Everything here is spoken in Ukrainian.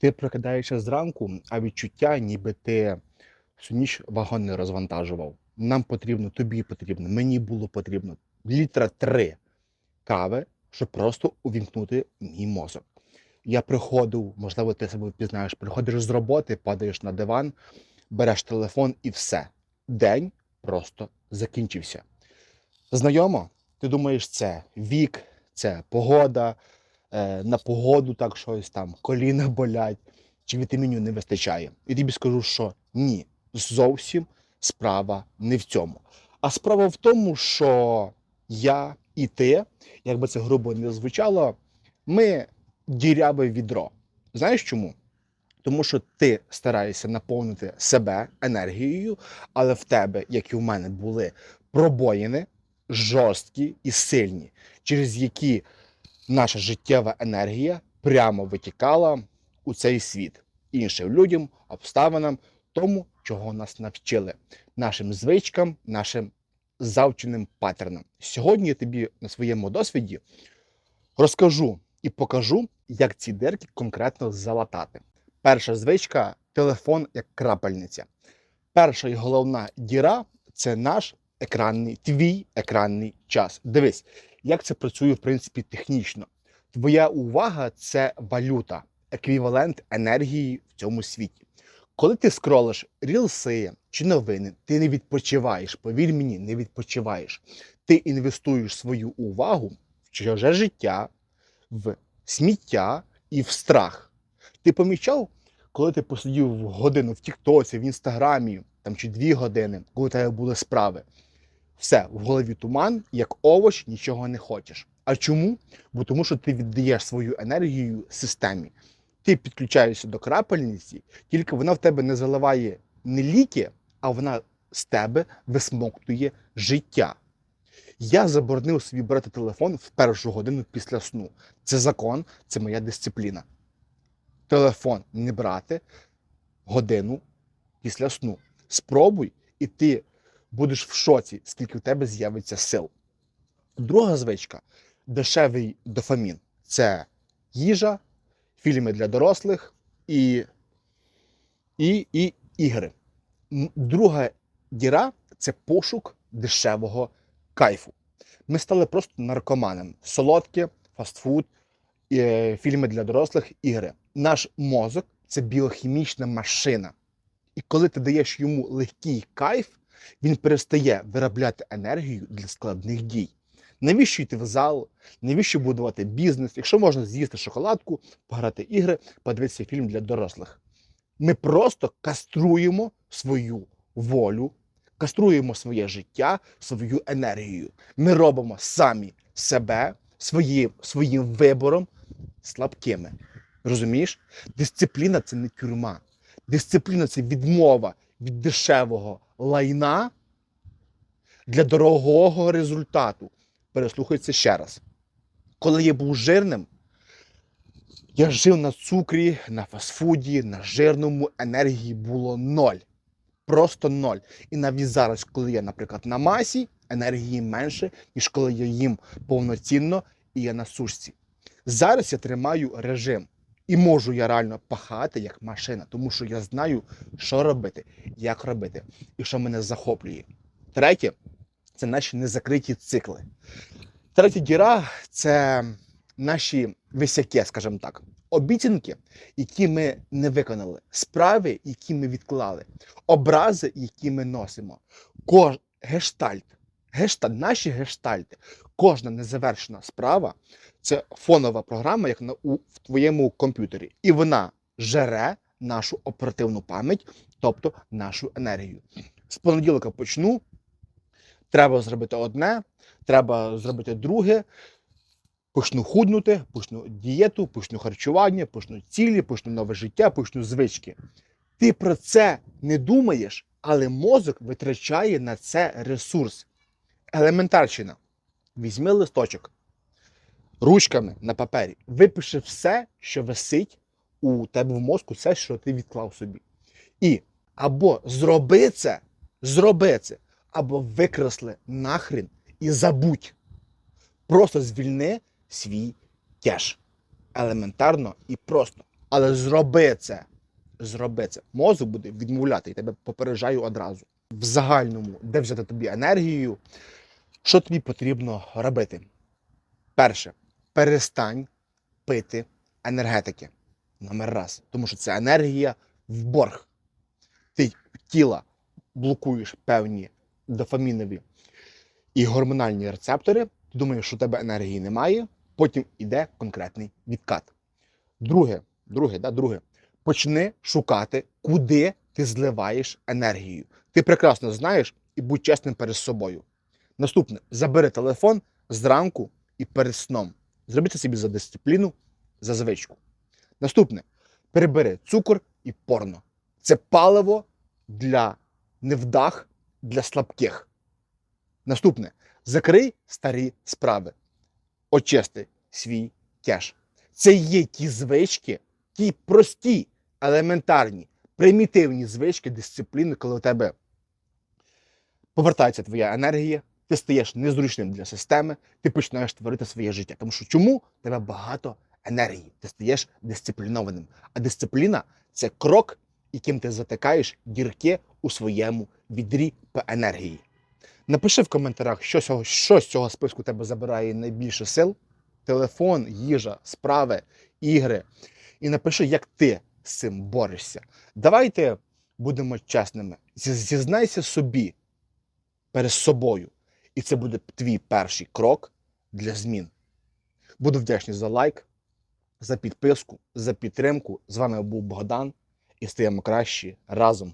Ти прокидаєшся зранку, а відчуття, ніби ти всю ніч вагон не розвантажував. Нам потрібно, тобі потрібно, мені було потрібно літра три кави, щоб просто увімкнути мій мозок. Я приходив, можливо, ти себе впізнаєш, приходиш з роботи, падаєш на диван, береш телефон і все. День просто закінчився. Знайомо, ти думаєш, це вік, це погода, на погоду так щось там, коліна болять, чи вітамінів не вистачає. І тобі скажу, що ні, зовсім справа не в цьому. А справа в тому, що я і ти, як би це грубо не звучало, ми діряве відро. Знаєш чому? Тому що ти стараєшся наповнити себе енергією, але в тебе, як і в мене, були пробоїни жорсткі і сильні, через які наша життєва енергія прямо витікала у цей світ іншим людям, обставинам, тому, чого нас навчили, нашим звичкам, нашим завченим паттернам. Сьогодні я тобі на своєму досвіді розкажу і покажу, як ці дирки конкретно залатати. Перша звичка телефон як крапельниця. Перша і головна діра це наш екранний, твій екранний час. Дивись, як це працює в принципі технічно. Твоя увага це валюта, еквівалент енергії в цьому світі. Коли ти скролиш рілси чи новини, ти не відпочиваєш. Повір мені, не відпочиваєш. Ти інвестуєш свою увагу в чуже життя, в сміття і в страх. Ти помічав, коли ти посидів годину в Тіктоці, в Інстаграмі там чи дві години, коли у тебе були справи, все в голові туман, як овоч, нічого не хочеш. А чому? Бо тому, що ти віддаєш свою енергію системі. Ти підключаєшся до крапельниці, тільки вона в тебе не заливає не ліки, а вона з тебе висмоктує життя. Я заборонив собі брати телефон в першу годину після сну. Це закон, це моя дисципліна. Телефон не брати годину після сну. Спробуй, і ти будеш в шоці, скільки в тебе з'явиться сил. Друга звичка дешевий дофамін. Це їжа, фільми для дорослих і, і, і ігри. Друга діра це пошук дешевого кайфу. Ми стали просто наркоманами. Солодке, фастфуд, е, фільми для дорослих, ігри. Наш мозок це біохімічна машина. І коли ти даєш йому легкий кайф, він перестає виробляти енергію для складних дій. Навіщо йти в зал? Навіщо будувати бізнес? Якщо можна з'їсти шоколадку, пограти ігри, подивитися фільм для дорослих. Ми просто каструємо свою волю, каструємо своє життя, свою енергію. Ми робимо самі себе своїм, своїм вибором слабкими. Розумієш? Дисципліна це не тюрма. Дисципліна це відмова від дешевого лайна для дорогого результату. Переслухай це ще раз. Коли я був жирним, я жив на цукрі, на фастфуді, на жирному енергії було ноль. Просто ноль. І навіть зараз, коли я, наприклад, на масі, енергії менше, ніж коли я їм повноцінно і я на сушці. Зараз я тримаю режим. І можу я реально пахати як машина, тому що я знаю, що робити, як робити, і що мене захоплює. Третє це наші незакриті цикли. Третя діра це наші висяки, скажімо так, обіцянки, які ми не виконали, справи, які ми відклали, образи, які ми носимо. Кож... Гештальт, гештальт, наші гештальти, кожна незавершена справа це фонова програма, як на у в твоєму комп'ютері, і вона жере нашу оперативну пам'ять, тобто нашу енергію. З понеділка почну. Треба зробити одне, треба зробити друге. Почну худнути, почну дієту, почну харчування, почну цілі, почну нове життя, почну звички. Ти про це не думаєш, але мозок витрачає на це ресурс. Елементарщина. Візьми листочок ручками на папері, випиши все, що висить у тебе в мозку, все, що ти відклав собі. І або зроби це, зроби це, або викресли нахрен і забудь. Просто звільни свій кеш. Елементарно і просто. Але зроби це. Зроби це. Мозок буде відмовляти, і тебе попереджаю одразу. В загальному, де взяти тобі енергію, що тобі потрібно робити? Перше, перестань пити енергетики. Номер раз. Тому що це енергія в борг. Ти тіла блокуєш певні дофамінові і гормональні рецептори. Ти думаєш, що у тебе енергії немає, потім іде конкретний відкат. Друге, друге, да, друге. Почни шукати, куди ти зливаєш енергію. Ти прекрасно знаєш і будь чесним перед собою. Наступне, забери телефон зранку і перед сном. Зроби це собі за дисципліну, за звичку. Наступне, перебери цукор і порно. Це паливо для невдах, для слабких. Наступне, закрий старі справи. Очисти свій кеш. Це є ті звички, ті прості, елементарні, примітивні звички, дисципліни, коли у тебе повертається твоя енергія, ти стаєш незручним для системи, ти починаєш творити своє життя. Тому що чому тебе багато енергії? Ти стаєш дисциплінованим. А дисципліна це крок, яким ти затикаєш дірки у своєму відрі по енергії. Напиши в коментарях, що, з цього- що з цього списку тебе забирає найбільше сил: телефон, їжа, справи, ігри. І напиши, як ти з цим борешся. Давайте будемо чесними. Зізнайся собі перед собою. І це буде твій перший крок для змін. Буду вдячний за лайк, за підписку, за підтримку. З вами був Богдан і стаємо кращі разом.